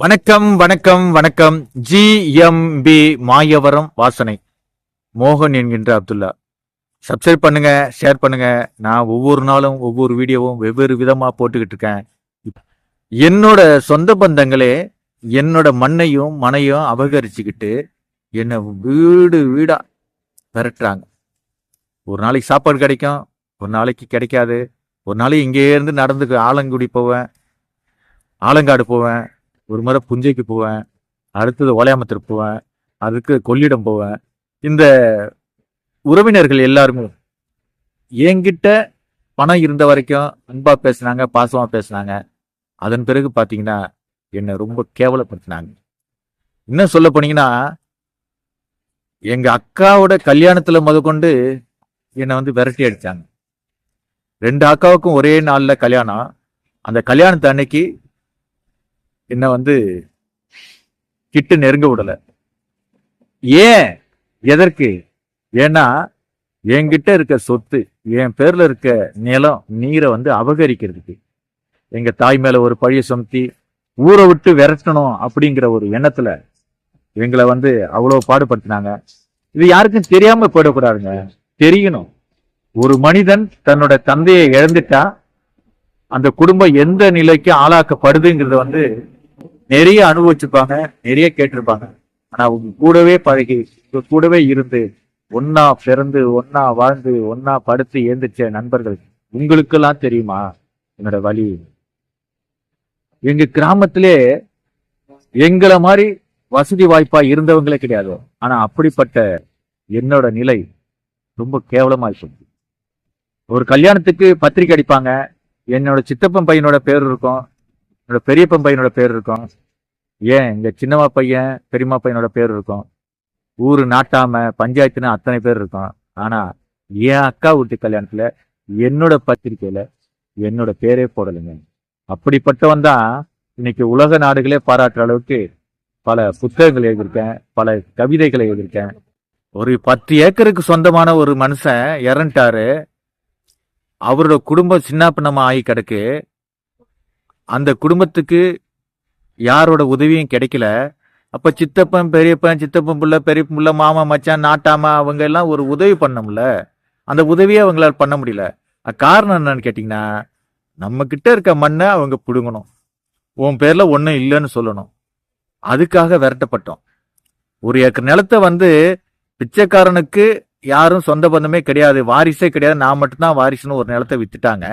வணக்கம் வணக்கம் வணக்கம். ஜிஎம்பி மாயவரம் வாசனை. மோகன் என்கின்ற அப்துல்லா. சப்ஸ்கிரைப் பண்ணுங்க ஷேர் பண்ணுங்க. நான் ஒவ்வொரு நாளும் ஒவ்வொரு வீடியோவும் வெவ்வேறு விதமா போட்டுக்கிட்டு இருக்கேன். என்னோட சொந்த பந்தங்களே என்னோட மண்ணையும் மனையும் அபகரிச்சுக்கிட்டு என்னை வீடு வீடா விரட்டுறாங்க ஒரு நாளைக்கு சாப்பாடு கிடைக்கும் ஒரு நாளைக்கு கிடைக்காது. ஒரு நாளைக்கு இங்கே இருந்து நடந்து ஆலங்குடி போவேன் ஆலங்காடு போவேன். ஒரு முறை புஞ்சைக்கு போவேன். அடுத்தது ஓலையாமத்திற்கு போவேன். அதுக்கு கொள்ளிடம் போவேன். இந்த உறவினர்கள் எல்லாருமே என்கிட்ட பணம் இருந்த வரைக்கும் அன்பா பேசுனாங்க பாசமா பேசுனாங்க. அதன் பிறகு பார்த்தீங்கன்னா என்னை ரொம்ப கேவலப்படுத்தினாங்க. இன்னும் சொல்ல போனீங்கன்னா எங்க அக்காவோட கல்யாணத்துல முதற்கொண்டு என்னை வந்து விரட்டி அடிச்சாங்க. ரெண்டு அக்காவுக்கும் ஒரே நாளில் கல்யாணம். அந்த கல்யாணத்து அன்னைக்கு என்ன வந்து கிட்டு நெருங்க விடல. ஏன்? எதற்கு? ஏன்னா என்கிட்ட இருக்க சொத்து என் பேர்ல இருக்க நிலம் நீரை வந்து அபகரிக்கிறதுக்கு. எங்க தாய் மேல ஒரு பழிய சுமத்தி ஊரை விட்டு விரட்டணும் அப்படிங்கிற ஒரு எண்ணத்துல எங்களை வந்து அவ்வளவு பாடுபடுத்தினாங்க. இது யாருக்கும் தெரியாம போயிடக்கூடாதுங்க. தெரியணும். ஒரு மனிதன் தன்னோட தந்தையை இழந்துட்டா அந்த குடும்பம் எந்த நிலைக்கு ஆளாக்கப்படுதுங்கிறத வந்து நிறைய அனுபவிச்சிருப்பாங்க நிறைய கேட்டிருப்பாங்க. ஆனா உங்க கூடவே பழகி உங்க கூடவே இருந்து ஒன்னா பிறந்து ஒன்னா வாழ்ந்து ஒன்னா படுத்து ஏந்திரிச்ச நண்பர்கள் உங்களுக்கெல்லாம் தெரியுமா? என்னோட வழி எங்க கிராமத்திலே எங்களை மாதிரி வசதி வாய்ப்பா இருந்தவங்களே கிடையாது. ஆனா அப்படிப்பட்ட என்னோட நிலை ரொம்ப கேவலமா இருக்கு ஒரு கல்யாணத்துக்கு பத்திரிக்கை அடிப்பாங்க. என்னோட சித்தப்பன் பையனோட பேர் இருக்கும். என்னோட பெரியப்பன் பையனோட பேர் இருக்கும். ஏன்? இங்க சின்னம்மா பையன் பெரியம்மா பையனோட பேர் இருக்கும். ஊரு நாட்டாம பஞ்சாயத்துன்னு அத்தனை பேர் இருக்கும். ஆனா என் அக்கா வீட்டு கல்யாணத்துல என்னோட பத்திரிக்கையில என்னோட பேரே போடலைங்க. அப்படிப்பட்டவன் தான் இன்னைக்கு உலக நாடுகளே பாராட்டுற அளவுக்கு பல புத்தகங்கள் எழுதியிருக்கேன் பல கவிதைகளை எழுதியிருக்கேன். ஒரு பத்து ஏக்கருக்கு சொந்தமான ஒரு மனுஷன் இறந்துட்டாரு. அவரோட குடும்பம் சின்ன பின்னமா ஆகி கிடக்கு. அந்த குடும்பத்துக்கு யாரோட உதவியும் கிடைக்கல. அப்ப சித்தப்பன் பெரியப்பன் சித்தப்பன் புள்ள பெரிய புள்ள மாமா மச்சான் நாட்டாமா அவங்க எல்லாம் ஒரு உதவி பண்ணமுல்ல. அந்த உதவியை அவங்களால பண்ண முடியல. காரணம் என்னன்னு கேட்டிங்கன்னா நம்ம கிட்ட இருக்க மண்ணை அவங்க பிடுங்கணும். உன் பேர்ல ஒன்றும் இல்லைன்னு சொல்லணும். அதுக்காக விரட்டப்பட்டோம். ஒரு ஏக்கர் நிலத்தை வந்து பிச்சைக்காரனுக்கு யாரும் சொந்த பந்தமே கிடையாது. வாரிசே கிடையாது. நான் மட்டும்தான் வாரிசுன்னு ஒரு நிலத்தை வித்துட்டாங்க.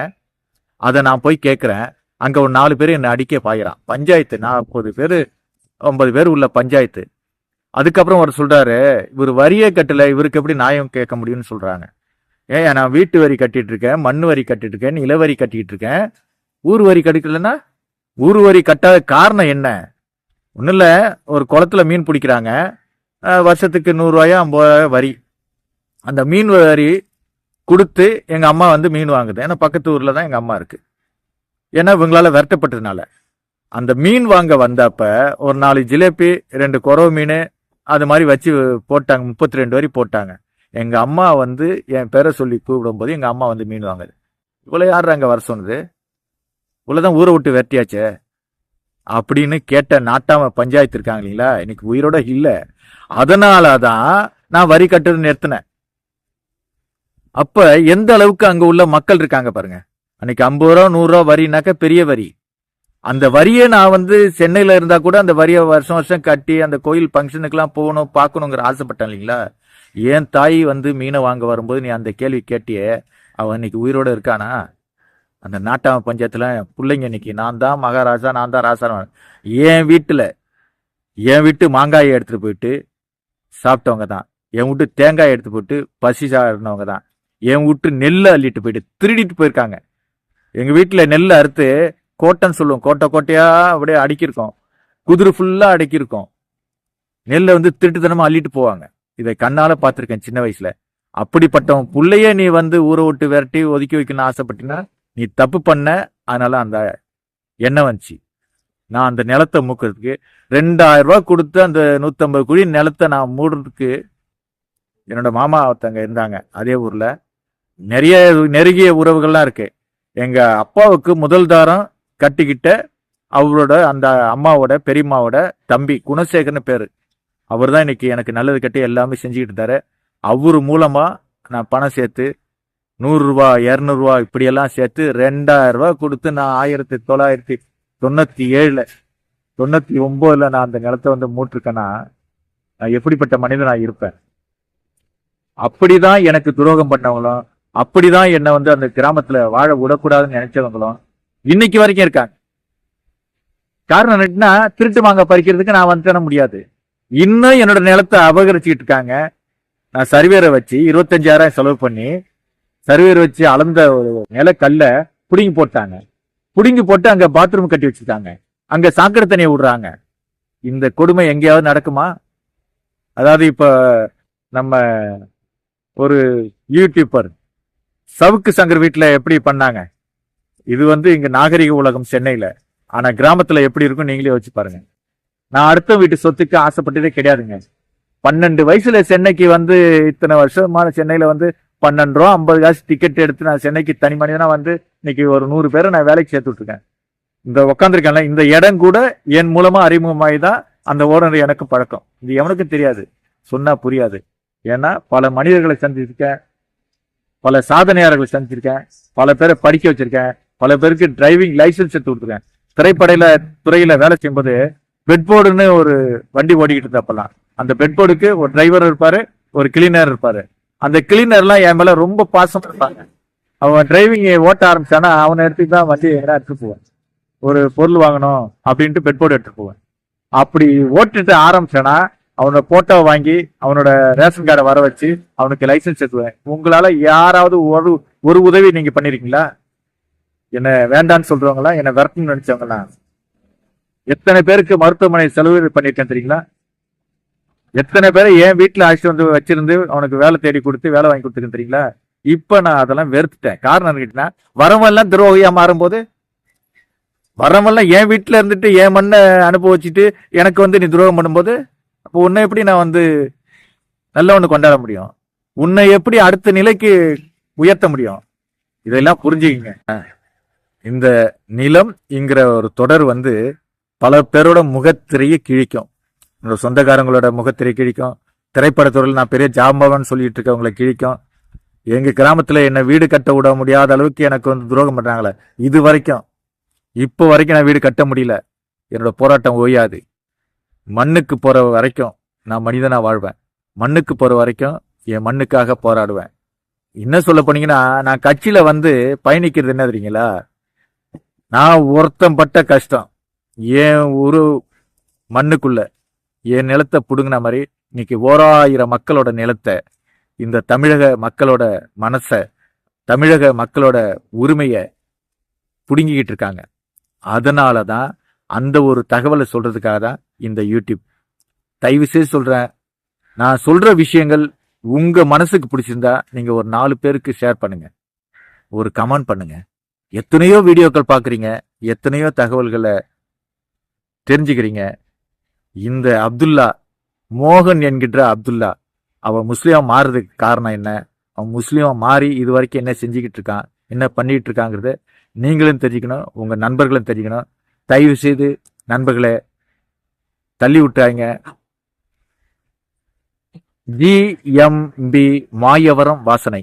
அதை நான் போய் கேட்குறேன் அங்க ஒரு நாலு பேர் என்னை அடிக்க பாயிறான். பஞ்சாயத்து நாற்பது பேர் ஒன்பது பேர் உள்ள பஞ்சாயத்து. அதுக்கப்புறம் அவர் சொல்றாரு இவர் வரியே கட்டல இவருக்கு எப்படி நியாயம் கேட்க முடியும்னு சொல்றாங்க. ஏன் நான் வீட்டு வரி கட்டிட்டு இருக்கேன் மண் வரி கட்டிட்டு இருக்கேன் நில வரி கட்டிட்டு இருக்கேன். ஊர் வரி கட்டிக்கலன்னா ஊர் வரி கட்டாத காரணம் என்ன? ஒன்றும் இல்லை ஒரு குளத்துல மீன் பிடிக்கிறாங்க. வருஷத்துக்கு நூறுரூவாயோ ஐம்பது ரூபாய் வரி. அந்த மீன் வரி கொடுத்து எங்க அம்மா வந்து மீன் வாங்குது. ஏன்னா பக்கத்து ஊர்ல தான் எங்க அம்மா இருக்கு. ஏன்னா இவங்களால விரட்டப்பட்டதுனால. அந்த மீன் வாங்க வந்தப்ப ஒரு நாலு ஜிலேபி ரெண்டு குறவு மீன் அது மாதிரி வச்சு போட்டாங்க. முப்பத்தி ரெண்டு வரி போட்டாங்க. எங்கள் அம்மா வந்து என் பேரை சொல்லி கூப்பிடும்போது எங்கள் அம்மா வந்து மீன் வாங்குது. இவ்வளோ யார் வர சொன்னது? இவ்வளவுதான் ஊரை விட்டு வெட்டியாச்சே அப்படின்னு கேட்ட நாட்டாம பஞ்சாயத்து இருக்காங்க இல்லைங்களா? இன்னைக்கு உயிரோட இல்லை. அதனால தான் நான் வரி கட்டுறது நிறுத்தினேன். அப்ப எந்த அளவுக்கு அங்க உள்ள மக்கள் இருக்காங்க பாருங்க. அன்னைக்கு ஐம்பது ரூபா நூறு ரூபா வரினாக்க பெரிய வரி. அந்த வரியை நான் வந்து சென்னையில இருந்தா கூட அந்த வரியை வருஷம் வருஷம் கட்டி அந்த கோயில் ஃபங்க்ஷனுக்குலாம் போகணும் பார்க்கணுங்கிற ஆசைப்பட்டேன் இல்லைங்களா? என் தாய் வந்து மீனை வாங்க வரும்போது நீ அந்த கேள்வி கேட்டியே? அவன் இன்னைக்கு உயிரோடு இருக்கானா? அந்த நாட்டாம பஞ்சாயத்தில் பிள்ளைங்க இன்னைக்கு நான் தான் மகாராஜா நான் தான் ராசா என் வீட்டில் என் வீட்டு மாங்காயை எடுத்துட்டு போயிட்டு சாப்பிட்டவங்க தான். என் வீட்டு தேங்காய் எடுத்து போட்டு பசி சாடினவங்க தான். என் வீட்டு நெல்லை அள்ளிட்டு போயிட்டு திருடிட்டு போயிருக்காங்க. எங்க வீட்டுல நெல்லை அறுத்து கோட்டைன்னு சொல்லுவோம். கோட்டை கோட்டையா அப்படியே அடுக்கியிருக்கோம். குதிரை ஃபுல்லா அடுக்கியிருக்கோம். நெல்லை வந்து திருட்டுத்தனமா அள்ளிட்டு போவாங்க. இதை கண்ணால பார்த்துருக்கேன் சின்ன வயசுல. அப்படிப்பட்டவன் பிள்ளைய நீ வந்து ஊரை விட்டு விரட்டி ஒதுக்கி வைக்கணும்னு ஆசைப்பட்டினா நீ தப்பு பண்ண அதனால அந்த எண்ணம் வந்துச்சு. நான் அந்த நிலத்தை மூக்கிறதுக்கு ரெண்டாயிரம் ரூபா கொடுத்து அந்த நூத்தம்பது குழி நிலத்தை நான் மூடுறதுக்கு என்னோட மாமா ஒருத்தங்க இருந்தாங்க. அதே ஊர்ல நிறைய நெருங்கிய உறவுகள்லாம் இருக்கு. எங்க அப்பாவுக்கு முதல் தாரம் கட்டிக்கிட்ட அவரோட அந்த அம்மாவோட பெரியம்மாவோட தம்பி குணசேகர்னு பேரு. அவர் தான் இன்னைக்கு எனக்கு நல்லது கட்டி எல்லாமே செஞ்சுக்கிட்டு இருந்தாரு அவர் மூலமா நான் பணம் சேர்த்து நூறுரூவா இரநூறுவா இப்படியெல்லாம் சேர்த்து ரெண்டாயிரம் கொடுத்து நான் ஆயிரத்தி தொள்ளாயிரத்தி தொண்ணூத்தி ஏழுல தொண்ணூத்தி ஒன்பதுல நான் அந்த நிலத்தை வந்து மூட்டிருக்கேன்னா நான் எப்படிப்பட்ட மனிதன் நான் இருப்பேன்? அப்படிதான் எனக்கு துரோகம் பண்ணவங்களும் அப்படிதான் என்னை வந்து அந்த கிராமத்துல வாழ விடக்கூடாதுன்னு நினைச்சவங்களும் இன்னைக்கு வரைக்கும் இருக்காங்க. காரணம் என்னன்னா திருட்டு வாங்க பறிக்கிறதுக்கு நான் வந்துட்டேன முடியாது. இன்னும் என்னோட நிலத்தை அபகரிச்சுக்கிட்டு இருக்காங்க. நான் சர்வேரை வச்சு இருபத்தஞ்சாயிரம் செலவு பண்ணி சர்வேர் வச்சு அளந்த ஒரு நிலக்கல்ல புடுங்கி போட்டாங்க. புடுங்கி போட்டு அங்க பாத்ரூம் கட்டி வச்சுட்டாங்க. அங்க சாக்கடை தண்ணியை விடுறாங்க. இந்த கொடுமை எங்கேயாவது நடக்குமா? அதாவது இப்ப நம்ம ஒரு யூடியூபர் சவுக்கு சங்கர் வீட்டில் எப்படி பண்ணாங்க? இது வந்து இங்கே நாகரிக உலகம் சென்னையில். ஆனால் கிராமத்தில் எப்படி இருக்கும் நீங்களே வச்சு பாருங்க. நான் அடுத்த வீட்டு சொத்துக்கு ஆசைப்பட்டதே கிடையாதுங்க. பன்னெண்டு வயசுல சென்னைக்கு வந்து இத்தனை வருஷமான சென்னையில் வந்து பன்னெண்டு ரூபா ஐம்பது காசு டிக்கெட் எடுத்து நான் சென்னைக்கு தனி மனிதனா வந்து இன்னைக்கு ஒரு நூறு பேரை நான் வேலைக்கு சேர்த்து விட்டுருக்கேன். இந்த உட்காந்துருக்கேன்ல இந்த இடம் கூட என் மூலமா அறிமுகமாகி தான் அந்த ஓனர் எனக்கு பழக்கம். இது எவனுக்கும் தெரியாது. சொன்னா புரியாது. ஏன்னா பல மனிதர்களை சந்திச்சிருக்கேன். பல சாதனையாளர்களை சந்திச்சிருக்கேன். பல பேரை படிக்க வச்சிருக்கேன். பல பேருக்கு டிரைவிங் லைசன்ஸ் எடுத்து கொடுத்துருக்கேன். திரைப்படையில துறையில வேலை செய்யும்போது பெட்போர்டுன்னு ஒரு வண்டி ஓடிக்கிட்டு இருந்தப்பெல்லாம் அந்த பெட்போர்டுக்கு ஒரு டிரைவர் இருப்பாரு ஒரு கிளீனர் இருப்பாரு. அந்த கிளீனர்லாம் என் மேல ரொம்ப பாசம் இருப்பாங்க. அவன் டிரைவிங் ஓட்ட ஆரம்பிச்சானா அவனை எடுத்துட்டு தான் வண்டி எங்கன்னா எடுத்துட்டு போவேன். ஒரு பொருள் வாங்கணும் அப்படின்ட்டு பெட்போர்டு எடுத்துட்டு போவேன். அப்படி ஓட்டுட்டு ஆரம்பிச்சானா அவனோட போட்டோவை வாங்கி அவனோட ரேஷன் கார்டை வர வச்சு அவனுக்கு லைசன்ஸ் எடுத்துவேன் உங்களால யாராவது ஒரு ஒரு உதவி நீங்க பண்ணிருக்கீங்களா? என்ன வேண்டான்னு சொல்றவங்களா? என்ன விரட்டணும்னு நினைச்சவங்களா? எத்தனை பேருக்கு மருத்துவமனை செலவு பண்ணிருக்கேன் தெரியுங்களா? எத்தனை பேரை என் வீட்டுல அழைச்சிட்டு வந்து வச்சிருந்து அவனுக்கு வேலை தேடி கொடுத்து வேலை வாங்கி கொடுத்துருக்கேன் தெரியுங்களா? இப்ப நான் அதெல்லாம் வெறுத்துட்டேன். காரணம் கேட்டீங்கன்னா வரவெல்லாம் துரோகியா மாறும்போது வரவெல்லாம் என் வீட்டுல இருந்துட்டு என் மண்ணை அனுபவிச்சுட்டு எனக்கு வந்து நீ துரோகம் பண்ணும்போது அப்போ உன்னை எப்படி நான் வந்து நல்லவனு கொண்டாட முடியும்? உன்னை எப்படி அடுத்த நிலைக்கு உயர்த்த முடியும்? இதெல்லாம் புரிஞ்சுக்கிங்க. இந்த நிலம் இங்கிற ஒரு தொடர் வந்து பல பேரோட முகத்திரையை கிழிக்கும். என்னோட சொந்தக்காரங்களோட முகத்திரை கிழிக்கும். திரைப்படத்துறையில் நான் பெரிய ஜாம்பவன் சொல்லிட்டு இருக்கவங்களை கிழிக்கும். எங்க கிராமத்துல என்னை வீடு கட்ட விட முடியாத அளவுக்கு எனக்கு வந்து துரோகம் பண்றாங்களே. இது வரைக்கும் இப்போ வரைக்கும் நான் வீடு கட்ட முடியல. என்னோட போராட்டம் ஓயாது. மண்ணுக்கு போகிற வரைக்கும் நான் மனிதனாக வாழ்வேன். மண்ணுக்கு போகிற வரைக்கும் என் மண்ணுக்காக போராடுவேன். என்ன சொல்ல போனீங்கன்னா நான் கட்சியில் வந்து பயணிக்கிறது என்ன தெரியுங்களா? நான் ஒருத்தன் பட்ட கஷ்டம். என் ஒரு மண்ணுக்குள்ள என் நிலத்தை பிடுங்கின மாதிரி இன்னைக்கு ஓராயிரம் மக்களோட நிலத்தை இந்த தமிழக மக்களோட மனசை தமிழக மக்களோட உரிமையை புடுங்கிக்கிட்டு இருக்காங்க. அதனால தான் அந்த ஒரு தகவலை சொல்றதுக்காக தான் இந்த யூடியூப். தயவு செய்து சொல்றேன். நான் சொல்ற விஷயங்கள் உங்க மனசுக்கு பிடிச்சிருந்தா நீங்க ஒரு நாலு பேருக்கு ஷேர் பண்ணுங்க. ஒரு கமெண்ட் பண்ணுங்க. எத்தனையோ வீடியோக்கள் பாக்குறீங்க எத்தனையோ தகவல்களை தெரிஞ்சுக்கிறீங்க. இந்த அப்துல்லா மோகன் என்கின்ற அப்துல்லா அவன் முஸ்லீமா மாறுறதுக்கு காரணம் என்ன? அவன் முஸ்லீமா மாறி இது வரைக்கும் என்ன செஞ்சுக்கிட்டு இருக்கான்? என்ன பண்ணிட்டு இருக்காங்கிறத நீங்களும் தெரிஞ்சுக்கணும். உங்க நண்பர்களும் தெரிஞ்சுக்கணும். தயவு செய்து நண்பர்களே தள்ளி விட்டாங்க ஜிஎம்பி மாயவரம் வாசனை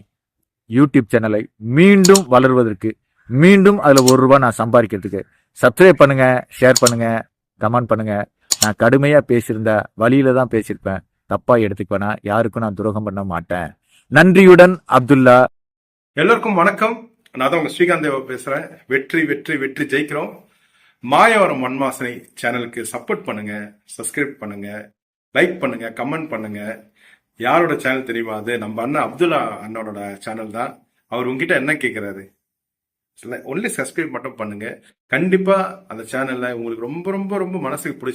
யூடியூப் சேனலை மீண்டும் வளர்வதற்கு மீண்டும் அதுல ஒரு ரூபாய் நான் சம்பாதிக்கிறதுக்கு சப்ஸ்கிரைப் பண்ணுங்க ஷேர் பண்ணுங்க கமெண்ட் பண்ணுங்க. நான் கடுமையா பேசியிருந்த வழியில தான் பேசியிருப்பேன். தப்பா எடுத்துக்குவேனா? யாருக்கும் நான் துரோகம் பண்ண மாட்டேன். நன்றியுடன் அப்துல்லா. எல்லோருக்கும் வணக்கம். நான் தான் உங்க ஸ்ரீகாந்த் பேசுறேன். வெற்றி வெற்றி வெற்றி ஜெயிக்கிறோம். மாயவரம் மண்வாசனை சேனலுக்கு சப்போர்ட் பண்ணுங்க சப்ஸ்கிரைப் பண்ணுங்க லைக் பண்ணுங்க கமெண்ட் பண்ணுங்க. யாரோட சேனல் தெரியுமா அது? நம்ம அண்ணன் அப்துல்லா அண்ணனோட சேனல் தான். அவர் உங்ககிட்ட என்ன கேட்கிறாரு ஒன்லி சப்ஸ்கிரைப் மட்டும் பண்ணுங்க. கண்டிப்பா அந்த சேனல்ல உங்களுக்கு ரொம்ப ரொம்ப ரொம்ப மனசுக்கு பிடிச்ச